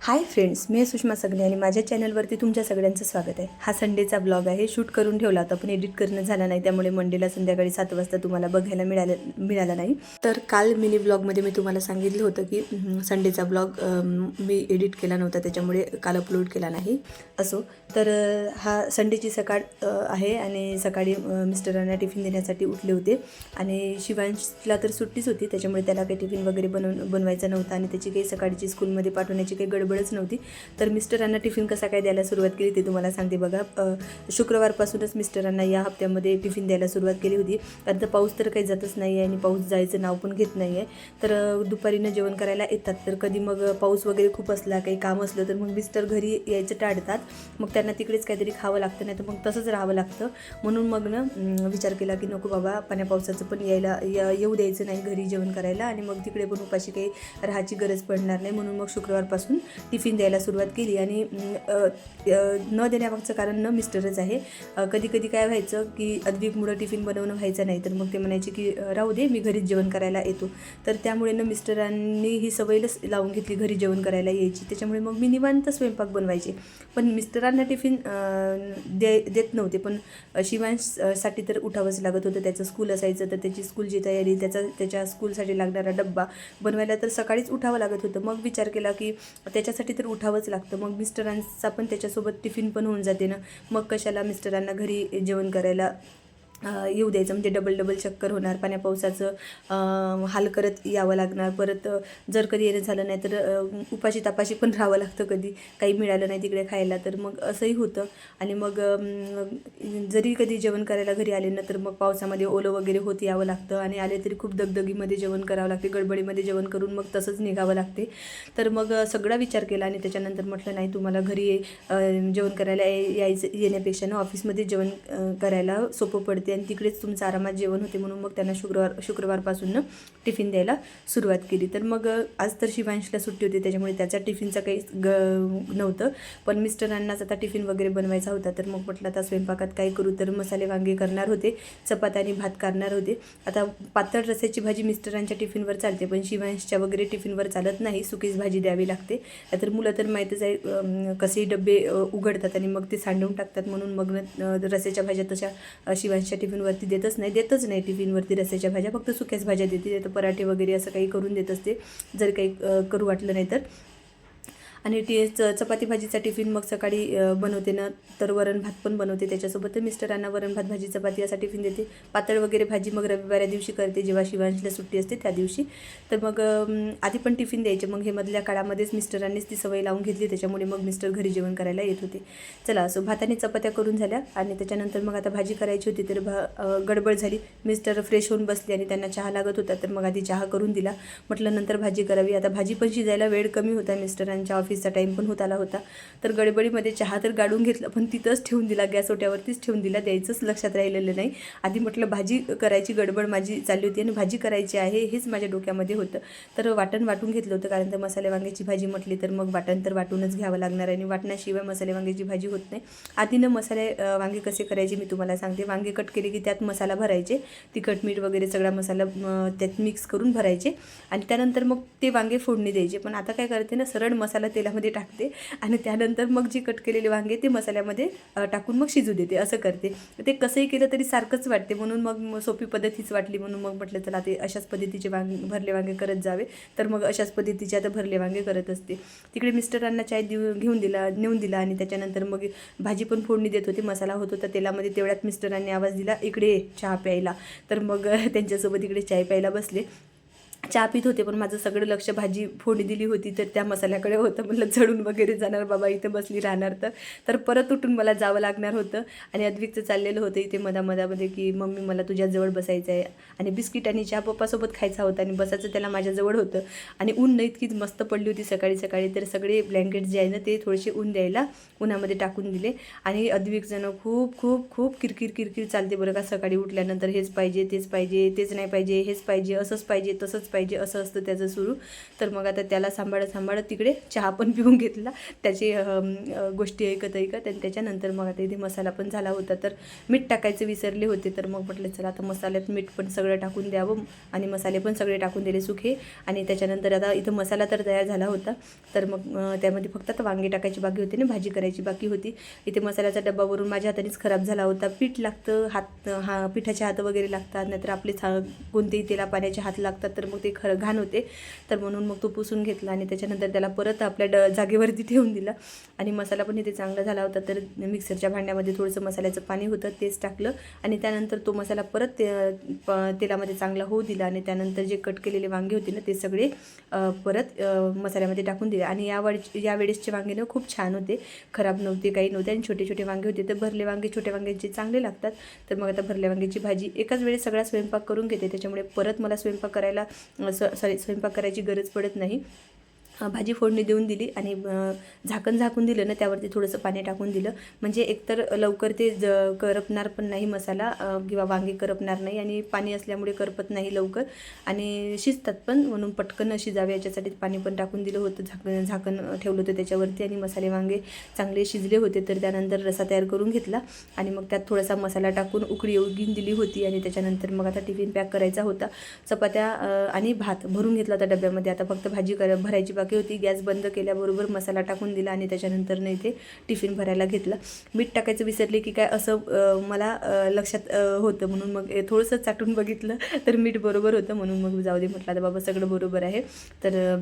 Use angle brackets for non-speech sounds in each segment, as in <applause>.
Hi friends मी सुषमा सगळे आणि माझ्या चॅनलवरती तुमच्या सगळ्यांचं स्वागत आहे. हा संडेचा ब्लॉग आहे. शूट करून ठेवला होता पण एडिट करणं झाला नाही त्यामुळे मंडेला संध्याकाळी सात वाजता तुम्हाला बघायला मिळालं मिळाला नाही. तर काल मिनी ब्लॉगमध्ये मी तुम्हाला सांगितलं होतं की संडेचा ब्लॉग मी एडिट केला नव्हता त्याच्यामुळे काल अपलोड केला नाही. असो तर हा संडेची सकाळ आहे आणि सकाळी मिस्टरांना टिफिन देण्यासाठी उठले होते. आणि शिवांशला तर सुट्टीच होती त्याच्यामुळे त्याला काही टिफिन वगैरे बनवून बनवायचा नव्हता आणि त्याची काही सकाळची स्कूलमध्ये पाठवण्याची काही गडबडच नव्हती. तर मिस्टरांना टिफिन कसा काय द्यायला सुरुवात केली ते तुम्हाला सांगते बघा. शुक्रवारपासूनच मिस्टरांना या हप्त्यामध्ये टिफिन द्यायला सुरुवात केली होती. कारण पाऊस तर काही जातच नाही आहे आणि पाऊस जायचं नाव पण घेत नाही आहे तर दुपारीनं जेवण करायला येतात. तर कधी मग पाऊस वगैरे खूप असला काही काम असलं तर मग मिस्टर घरी यायचं टाळतात. मग त्यांना तिकडेच काहीतरी खावं लागतं नाही तर मग तसंच राहावं लागतं. म्हणून मग ना विचार केला की नको बाबा पाण्या पावसाचं पण यायला येऊ द्यायचं नाही घरी जेवण करायला. आणि मग तिकडे पण उपाशी काही राहायची गरज पडणार नाही. म्हणून मग शुक्रवारपासून टिफिन द्यायला सुरुवात केली आणि न देण्यामागचं कारण न मिस्टरच आहे. कधी कधी काय व्हायचं की अद्विकमुळं टिफिन बनवणं व्हायचं नाही तर मग ते म्हणायचे की राहू दे मी घरीच जेवण करायला येतो. तर त्यामुळे न मिस्टरांनी ही सवयच लावून घेतली घरी जेवण करायला यायची. त्याच्यामुळे मग मी निवांत स्वयंपाक बनवायचे. पण मिस्टरांना टिफिन दे देत नव्हते. पण शिवांसाठी तर उठावंच लागत होतं. त्याचं स्कूल असायचं तर त्याची स्कूलची तयारी त्याचा त्याच्या स्कूलसाठी लागणारा डब्बा बनवायला तर सकाळीच उठावं लागत होतं. मग विचार केला की त्याच्यासाठी तर उठावंच लागतं. मग मिस्टरांचा पण त्याच्यासोबत टिफिन पण होऊन जाते ना. मग कशाला मिस्टरांना घरी जेवण करायला येऊ द्यायचं. म्हणजे डबल डबल चक्कर होणार पाण्या पावसाचं हाल करत यावं लागणार. परत जर कधी येणं झालं नाही तर उपाशी तापाशी पण <laughs> राहावं लागतं कधी. काही मिळालं नाही तिकडे खायला तर मग असंही होतं. आणि मग जरी कधी जेवण करायला घरी आले ना तर मग पावसामध्ये ओलं वगैरे होत यावं लागतं. आणि आले तरी खूप दगदगीमध्ये जेवण करावं लागते. गडबडीमध्ये जेवण करून मग तसंच निघावं लागते. तर मग सगळा विचार केला आणि त्याच्यानंतर म्हटलं नाही तुम्हाला घरी जेवण करायला यायचं येण्यापेक्षा ना ऑफिसमध्ये जेवण करायला सोपं पडते आणि तिकडेच तुमचं आरामात जेवण होते म्हणून मग त्यांना शुक्रवार शुक्रवारपासून टिफिन द्यायला सुरुवात केली. तर मग आज तर शिवांशला सुट्टी होती त्याच्यामुळे त्याचा टिफिनचं काही ग नव्हतं. पण मिस्टरांनाच आता टिफिन वगैरे बनवायचा होता तर मग म्हटलं आता स्वयंपाकात काय करू. तर मसाले वांगे करणार होते चपात्या आणि भात करणार होते. आता पातळ रस्याची भाजी मिस्टरांच्या टिफिनवर चालते पण शिवांशच्या वगैरे टिफिनवर चालत नाही सुकीच भाजी द्यावी लागते. तर मुलं तर माहीतच आहे कसेही डबे उघडतात आणि मग ते सांडवून टाकतात म्हणून मग रस्याच्या भाज्या तशा शिवांशच्या शिवांशच्या टिफिनवरती देतच नाही देतच नाही टिफिनवरती रस्याच्या भाज्या फक्त सुक्याच भाज्या देते तर पराठे वगैरे असं काही करून देत असते जर काही करू वाटलं नाही तर. आणि टी च चपाती भाजीचा टिफिन मग सकाळी बनवते ना तर वरण भात पण बनवते त्याच्यासोबत. तर मिस्टरांना वरण भात भाजी चपाती असा टिफिन देते. पातळ वगैरे भाजी मग रविवाऱ्या दिवशी करते जेव्हा शिवांशला सुट्टी असते त्या दिवशी. तर मग आधी पण टिफिन द्यायचे. मग हे मधल्या काळामध्येच मिस्टरांनीच ती सवय लावून घेतली. त्याच्यामुळे मग मिस्टर घरी जेवण करायला येत होते. चला असो भाताने चपात्या करून झाल्या आणि त्याच्यानंतर मग आता भाजी करायची होती तर भा गडबड झाली. मिस्टर फ्रेश होऊन बसले आणि त्यांना चहा लागत होता तर मग आधी चहा करून दिला. म्हटलं नंतर भाजी करावी. आता भाजी पण शिजायला वेळ कमी होता मिस्टरांच्या ऑफिस ऑफिसचा टाईम पण होत आला होता. तर गडबडीमध्ये चहा तर गाडून घेतला पण तिथंच ठेवून दिला गॅस ओट्यावरतीच ठेवून दिला द्यायचंच लक्षात राहिलेलं नाही. आधी म्हटलं भाजी करायची गडबड माझी चालली होती आणि भाजी करायची आहे हेच माझ्या डोक्यामध्ये होतं. तर वाटण वाटून घेतलं होतं कारण तर मसाले वांग्याची भाजी म्हटली तर मग वाटण तर वाटूनच घ्यावं लागणार आहे आणि वाटण्याशिवाय मसाले वांग्याची भाजी होत नाही. आधीनं मसाले वांगे कसे करायचे मी तुम्हाला सांगते. वांगे कट केले की त्यात मसाला भरायचे तिखट मीठ वगैरे सगळा मसाला त्यात मिक्स करून भरायचे आणि त्यानंतर मग ते वांगे फोडणी द्यायचे. पण आता काय करते ना सरळ मसाला तेलामध्ये टाकते आणि त्यानंतर मग जे कट केलेले वांगे ते मसाल्यामध्ये टाकून मग शिजू देते असं करते. ते कसंही केलं तरी सारखंच वाटते म्हणून मग सोपी पद्धत हीच वाटली म्हणून मग म्हटलं चला ते अशाच पद्धतीचे वांगे भरले वांगे करत जावे. तर मग अशाच पद्धतीचे आता भरले वांगे करत असते. तिकडे मिस्टरांना चाय देऊ घेऊन दिला नेऊन दिला आणि त्याच्यानंतर मग भाजी पण फोडणी देत होती मसाला होत होता तेलामध्ये तेवढ्यात मिस्टरांनी आवाज दिला इकडे चहा प्यायला. तर मग <laughs> त्यांच्यासोबत इकडे चाय प्यायला बसले. चहा पित होते पण माझं सगळं लक्ष भाजी फोडी दिली होती तर त्या मसाल्याकडे होतं. म्हटलं चढून वगैरे जाणार बाबा इथं बसली राहणार तर. तर परत उठून मला जावं लागणार होतं आणि अद्विकचं चाललेलं होतं इथे मधामधामध्ये की मम्मी मला तुझ्याजवळ बसायचं आहे. आणि बिस्किट आणि चहा पप्पासोबत खायचा होता आणि बसायचं त्याला माझ्याजवळ होतं. आणि ऊन इतकीच मस्त पडली होती सकाळी सकाळी तर सगळे ब्लँकेट जे आहे ना ते थोडेसे ऊन द्यायला उन्हामध्ये टाकून दिले. आणि अद्विकजणं खूप खूप खूप किरकिर किरकिर चालते बरं का सकाळी उठल्यानंतर हेच पाहिजे तेच पाहिजे तेच नाही पाहिजे हेच पाहिजे असंच पाहिजे तसंच पाहिजे. पाहिजे असं असतं त्याचं सुरू. तर मग आता त्याला सांभाळत सांभाळत तिकडे चहा पण पिऊन घेतला. त्याची गोष्टी ऐकत ऐकत आणि त्याच्यानंतर मग आता इथे मसाला पण झाला होता. तर मीठ टाकायचं विसरले होते. तर मग म्हटलं चला आता मसाल्यात मीठ पण सगळं टाकून द्यावं आणि मसाले पण सगळे टाकून दिले सुखे. आणि त्याच्यानंतर आता इथं मसाला तर तयार झाला होता. तर मग त्यामध्ये फक्त आता वांगे टाकायची बाकी होती आणि भाजी करायची बाकी होती. इथे मसाल्याचा डब्बा वरून माझ्या हातानेच खराब झाला होता. पीठ लागतं हात हा पिठाचे हात वगैरे लागतात. नाहीतर आपले सा कोणतेही तेला पाण्याचे हात लागतात. तर मग ते खरं घाण होते. तर म्हणून मग तो पुसून घेतला आणि त्याच्यानंतर त्याला परत आपल्या ड जागेवरती ठेवून दिला. आणि मसाला पण इथे चांगला झाला होता. तर मिक्सरच्या भांड्यामध्ये थोडंसं मसाल्याचं पाणी होतं तेच टाकलं. आणि त्यानंतर तो मसाला परत ते प- तेलामध्ये चांगला होऊ दिला. आणि त्यानंतर जे कट केलेले वांगे होते ना ते सगळे परत मसाल्यामध्ये टाकून दिले. आणि या यावेळेसचे या वेळेसचे वांगे ना खूप छान होते. खराब नव्हते काही नव्हते. आणि छोटे छोटे वांगे होते. तर भरले वांगे छोटे वांग्यांचे चांगले लागतात. तर मग आता भरल्या वांग्याची भाजी एकाच वेळेस सगळा स्वयंपाक करून घेते. त्याच्यामुळे परत मला स्वयंपाक करायला सॉरी स्वयंपाक करायची गरज पडत नाही. भाजी फोडणी देऊन दिली आणि झाकण झाकून दिलं ना त्यावरती थोडंसं पाणी टाकून दिलं. म्हणजे एकतर लवकर ते ज करपणार पण नाही मसाला किंवा वांगे करपणार नाही आणि पाणी असल्यामुळे करपत नाही लवकर. आणि शिजतात पण म्हणून पटकन शिजावे याच्यासाठी पाणी पण टाकून दिलं होतं. झाकण झाकण ठेवलं होतं त्याच्यावरती आणि मसाले वांगे चांगले शिजले होते तर त्यानंतर रसा तयार करून घेतला. आणि मग त्यात थोडासा मसाला टाकून उकळी येऊन दिली होती आणि त्याच्यानंतर मग आता टिफिन पॅक करायचा होता. चपात्या आणि भात भरून घेतला होता डब्यामध्ये. आता फक्त भाजी कर भरायची बाकी होती. गॅस बंद केल्याबरोबर मसाला टाकून दिला आणि त्याच्यानंतर नाही ते टिफिन भरायला घेतला. मीठ टाकायचं विसरले की काय असं मला लक्षात होतं. म्हणून मग थोडंसं चाटून बघितलं तर मीठ बरोबर होतं. म्हणून मग जाऊ दे म्हटलं आता बाबा सगळं बरोबर आहे. तर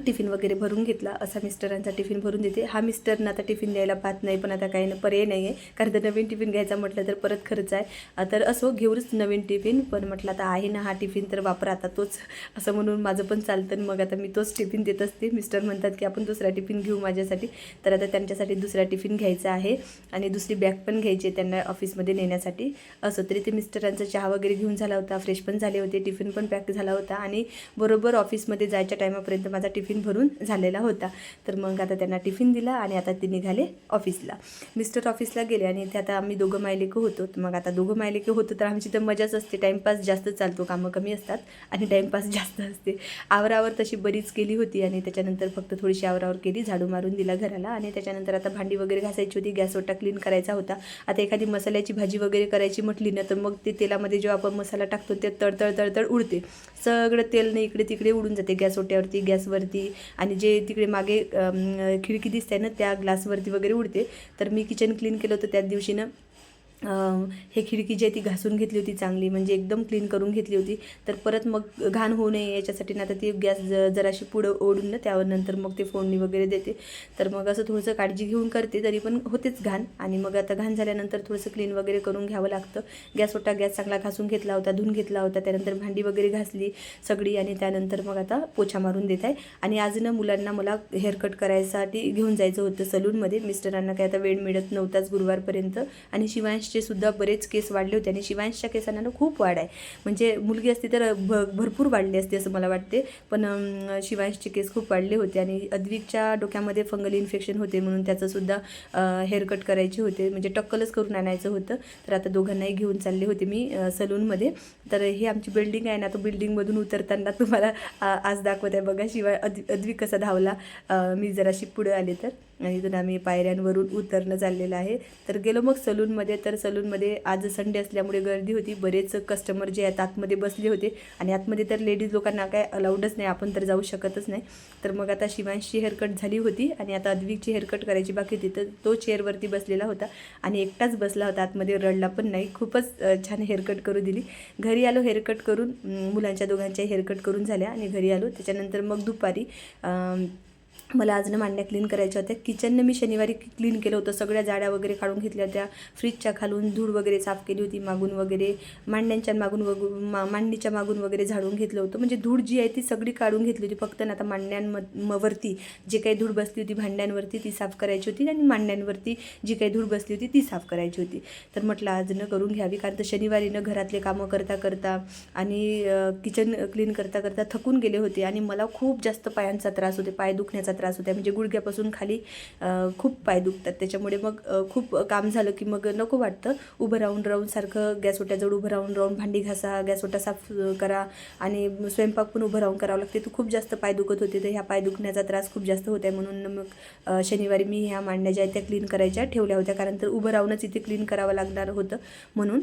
टिफिन वगैरे भरून घेतला असा मिस्टरांचा टिफिन भरून देते. हा मिस्टरनं आता टिफिन द्यायला पाहत नाही पण आता काही पर्याय नाही आहे कारण तर नवीन टिफिन घ्यायचा म्हटलं तर परत खर्च आहे. तर असो घेऊनच नवीन टिफिन पण म्हटलं आता आहे ना हा टिफिन तर वापरा आता तोच. असं म्हणून माझं पण चालतं. आणि मग आता मी तोच टिफिन देत असते. मिस्टर म्हणतात की आपण दुसरा टिफिन घेऊ माझ्यासाठी. तर आता त्यांच्यासाठी दुसरा टिफिन घ्यायचा आहे आणि दुसरी बॅग पण घ्यायची त्यांना ऑफिसमध्ये नेण्यासाठी. असं तरी ते मिस्टरांचा चहा वगैरे घेऊन झाला होता फ्रेश पण झाले होते टिफिन पण पॅक झाला होता आणि बरोबर ऑफिसमध्ये जायच्या टायमापर्यंत माझा टिफिन टिफिन भरून झालेला होता. तर मग आता त्यांना टिफिन दिला आणि आता ते निघाले ऑफिसला. मिस्टर ऑफिसला गेले आणि ते आता आम्ही दोघं मायलेकं होतो. मग आता दोघं मायलेकं होतो तर आमची तर मजाच असते. टाईमपास जास्त चालतो कामं कमी असतात आणि टाईमपास <laughs> जास्त असते. आवरावर तशी बरीच केली होती आणि त्याच्यानंतर फक्त थोडीशी आवरावर केली झाडू मारून दिला घराला आणि त्याच्यानंतर आता भांडी वगैरे घासायची होती गॅस ओटा क्लीन करायचा होता. आता एखादी मसाल्याची भाजी वगैरे करायची म्हटली ना तर मग ते तेलामध्ये जेव्हा आपण मसाला टाकतो ते तळतळ तळतळ उडते. सगळं तेल नाही इकडे तिकडे उडून जाते गॅस ओट्यावरती गॅसवरती. आणि जे तिकडे मागे खिडकी दिसते ना त्या ग्लासवरती वगैरे उडते. तर मी किचन क्लीन केलं होतं त्याच दिवशी ना हे खिडकी जी आहे ती घासून घेतली होती चांगली म्हणजे एकदम क्लीन करून घेतली होती. तर परत मग घाण होऊ नये याच्यासाठी ना आता ती गॅस ज जराशी पुढं ओढून ना त्यावर नंतर मग ते फोडणी वगैरे देते. तर मग असं थोडंसं काळजी घेऊन करते तरी पण होतेच घाण. आणि मग आता घाण झाल्यानंतर थोडंसं क्लीन वगैरे करून घ्यावं लागतं. गॅस ओटा गॅस चांगला घासून घेतला होता धुवून घेतला होता त्यानंतर भांडी वगैरे घासली सगळी आणि त्यानंतर मग आता पोछा मारून देत आहे. आणि आज ना मुलांना मला हेअरकट करायसाठी घेऊन जायचं होतं सलूनमध्ये. मिस्टरांना काय आता वेळ मिळत नव्हताच गुरुवारपर्यंत. आणि शिवांशचे सुद्धा बरेच केस वाढले होते आणि शिवांशच्या केसांना ना खूप वाढ आहे. म्हणजे मुलगी असती तर भ भरपूर वाढली असते असं मला वाटते. पण शिवांशचे केस खूप वाढले होते आणि अद्विकच्या डोक्यामध्ये फंगल इन्फेक्शन होते म्हणून त्याचंसुद्धा हेअरकट करायचे होते. म्हणजे टक्कलच करून आणायचं होतं. तर आता दोघांनाही घेऊन चालले होते मी सलूनमध्ये. तर हे आमची बिल्डिंग आहे ना तो बिल्डिंगमधून उतरताना तुम्हाला आज दाखवत आहे बघा. शिवाय अद्वि अद्विक कसा धावला. मी जराशी पुढे आले तर. इथून आम्ही पायऱ्यांवरून उतरणं चाललेलं आहे. तर गेलो मग सलूनमध्ये. तर सलूनमध्ये आज संडे असल्यामुळे गर्दी होती. बरेच कस्टमर जे आहेत आतमध्ये बसले होते. आणि आतमध्ये तर लेडीज लोकांना काय अलाउडच नाही. आपण तर जाऊ शकतच नाही. तर मग आता शिवांशी हेअरकट झाली होती. आणि आता अद्विकची हेअरकट करायची बाकी होती. तर तो चेअरवरती बसलेला होता. आणि एकटाच बसला होता. आतमध्ये रडला पण नाही. खूपच छान हेअरकट करू दिली. घरी आलो हेअरकट करून मुलांच्या दोघांच्या हेअरकट करून झाल्या. आणि घरी आलो. त्याच्यानंतर मग दुपारी मला आज ना मांड्या क्लीन करायच्या होत्या. किचननं मी शनिवारी क्लीन केलं होतं. सगळ्या जाड्या वगैरे काढून घेतल्या होत्या. फ्रीजच्या खालून धूळ वगैरे साफ केली होती मागून वगैरे. मांड्यांच्या मागून वग मा मांडणीच्या मागून वगैरे झाडून घेतलं होतं. म्हणजे धूळ जी आहे ती सगळी काढून घेतली होती. फक्त ना आता मांड्यांवरती जे काही धूळ बसली होती भांड्यांवरती ती साफ करायची होती आणि मांडण्यांवरती जी काही धूळ बसली होती ती साफ करायची होती. तर म्हटलं आज न करून घ्यावी. कारण तर शनिवारी न घरातले कामं करता करता आणि किचन क्लीन करता करता थकून गेले होते. आणि मला खूप जास्त पायांचा त्रास होते. पाय दुखण्याचा त्रास त्रास होत्या. म्हणजे गुडघ्यापासून खाली खूप पाय दुखतात. त्याच्यामुळे मग खूप काम झालं की मग नको वाटतं. उभं राहून राहून सारखं गॅस ओट्याजवळ उभं राहून राहून भांडी घासा गॅस ओटा साफ करा आणि स्वयंपाक पण उभं राहून करावं लागते. तर खूप जास्त पाय दुखत होते तर ह्या पाय दुखण्याचा त्रास खूप जास्त होत आहे म्हणून मग शनिवारी मी ह्या मांडण्या ज्या आहेत त्या क्लीन करायच्या ठेवल्या होत्या. कारण तर उभं राहूनच इथे क्लीन करावं लागणार होतं. म्हणून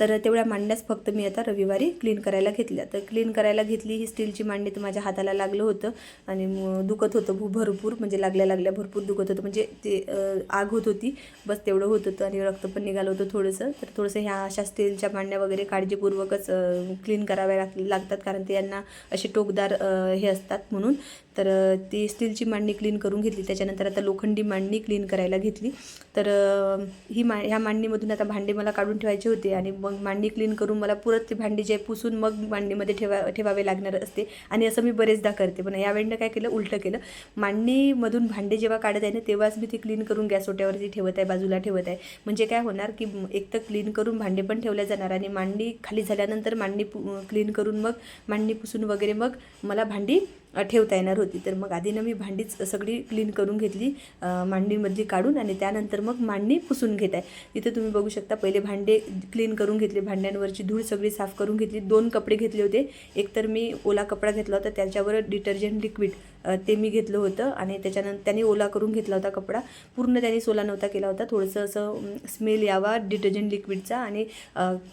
तर तेवढ्या मांडण्यास फक्त मी आता रविवारी क्लीन करायला घेतल्या. तर क्लीन करायला घेतली ही स्टीलची मांडणी तर माझ्या हाताला लागलं होतं आणि मग दुखत होतं भू भरपूर म्हणजे लागल्या लागल्या भरपूर दुखत होतं. म्हणजे ते आग होत होती बस तेवढं होत होतं आणि रक्त पण निघालं होतं थोडंसं. तर थोडंसं ह्या अशा स्टीलच्या मांडण्या वगैरे काळजीपूर्वकच क्लीन कराव्या लाग लागतात. कारण ते यांना असे टोकदार हे असतात म्हणून. तर ती स्टीलची मांडणी क्लीन करून घेतली. त्याच्यानंतर आता लोखंडी मांडणी क्लीन करायला घेतली. तर ही मा ह्या मांडणीमधून आता भांडे मला काढून ठेवायचे होते आणि मग मांडणी क्लीन करून मला पुरत ते भांडी जे पुसून मग मांडणीमध्ये ठेवा ठेवावे लागणार असते. आणि असं मी बरेचदा करते. पण यावेळेनं काय केलं? उलटं केलं. मांडणीमधून भांडे जेव्हा काढत आहे ना तेव्हाच मी ती क्लीन करून गॅस ओट्यावरती ठेवत आहे बाजूला ठेवत आहे. म्हणजे काय होणार की एक तर क्लीन करून भांडे पण ठेवल्या जाणार आणि मांडणी खाली झाल्यानंतर मांडणी क्लीन करून मग मांडणी पुसून वगैरे मग मला भांडी ठेवता येणार होती. तर मग आधीनं मी भांडीच सगळी क्लीन करून घेतली अ, मांडणीमधली काढून आणि त्यानंतर मग मांडणी पुसून घेत आहे. तिथं तुम्ही बघू शकता पहिले भांडे क्लीन करून घेतले भांड्यांवरची धूळ सगळी साफ करून घेतली. दोन कपडे घेतले होते. एक तर मी ओला कपडा घेतला होता त्याच्यावर डिटर्जंट लिक्विड ते मी घेतलं होतं आणि त्याच्यानंतर त्याने ओला करून घेतला होता कपडा. पूर्ण त्याने सोला नव्हता केला होता. थोडंसं असं स्मेल यावा डिटर्जंट लिक्विडचा आणि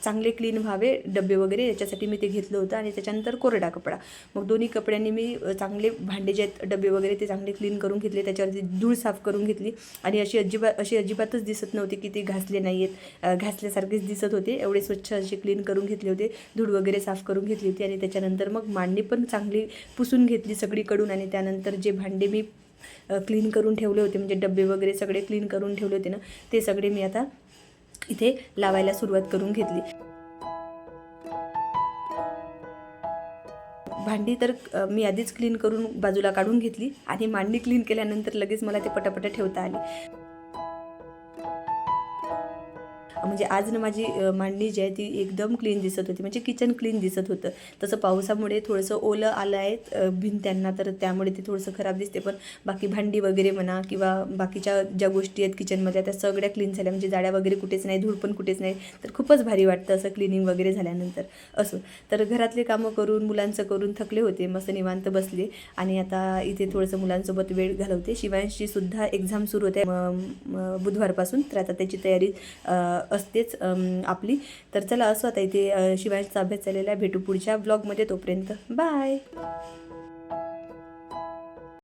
चांगले क्लीन व्हावे डबे वगैरे याच्यासाठी मी ते घेतलं होतं आणि त्याच्यानंतर कोरडा कपडा. मग दोन्ही कपड्यांनी मी चांगले भांडे जे आहेत डबे वगैरे ते चांगले क्लीन करून घेतले त्याच्यावरती धूळ साफ करून घेतली. आणि अशी अजिबात अशी अजिबातच दिसत नव्हती की ते घासले नाही आहेत घासल्यासारखेच दिसत होते. एवढे स्वच्छ असे क्लीन करून घेतले होते. धूळ वगैरे साफ करून घेतली होती. आणि त्याच्यानंतर मग मांडणी पण चांगली पुसून घेतली सगळीकडून. आणि त्यानंतर जे भांडे मी क्लीन करून ठेवले होते म्हणजे डबे वगैरे सगळे क्लीन करून ठेवले होते ना ते सगळे मी आता इथे लावायला सुरुवात करून घेतली. भांडी तर मी आधीच क्लीन करून बाजूला काढून घेतली आणि मांडणी क्लीन केल्यानंतर लगेच मला ते पटापट ठेवता आली. म्हणजे आज ना माझी मांडणी जी आहे ती एकदम क्लीन दिसत होती. म्हणजे किचन क्लीन दिसत होतं. तसं पावसामुळे थोडंसं ओलं आलं आहे भिंत्यांना तर त्यामुळे ते थोडंसं खराब दिसते. पण बाकी भांडी वगैरे म्हणा किंवा बाकीच्या ज्या गोष्टी आहेत किचनमध्ये त्या सगळ्या क्लीन झाल्या. म्हणजे जाड्या वगैरे कुठेच नाही धूळ पण कुठेच नाही. तर खूपच भारी वाटतं असं क्लिनिंग वगैरे झाल्यानंतर. असो. तर घरातले कामं करून मुलांचं करून थकले होते. मस्त निवांत बसले. आणि आता इथे थोडंसं मुलांसोबत वेळ घालवते. शिवांशी सुद्धा एक्झाम सुरू होते. बुधवारपासून. तर आता त्याची तयारी असतेच आपली. तर चला असं आता इथे शिवायचा अभ्यास चाललेला आहे. भेटू पुढच्या ब्लॉगमध्ये तोपर्यंत. बाय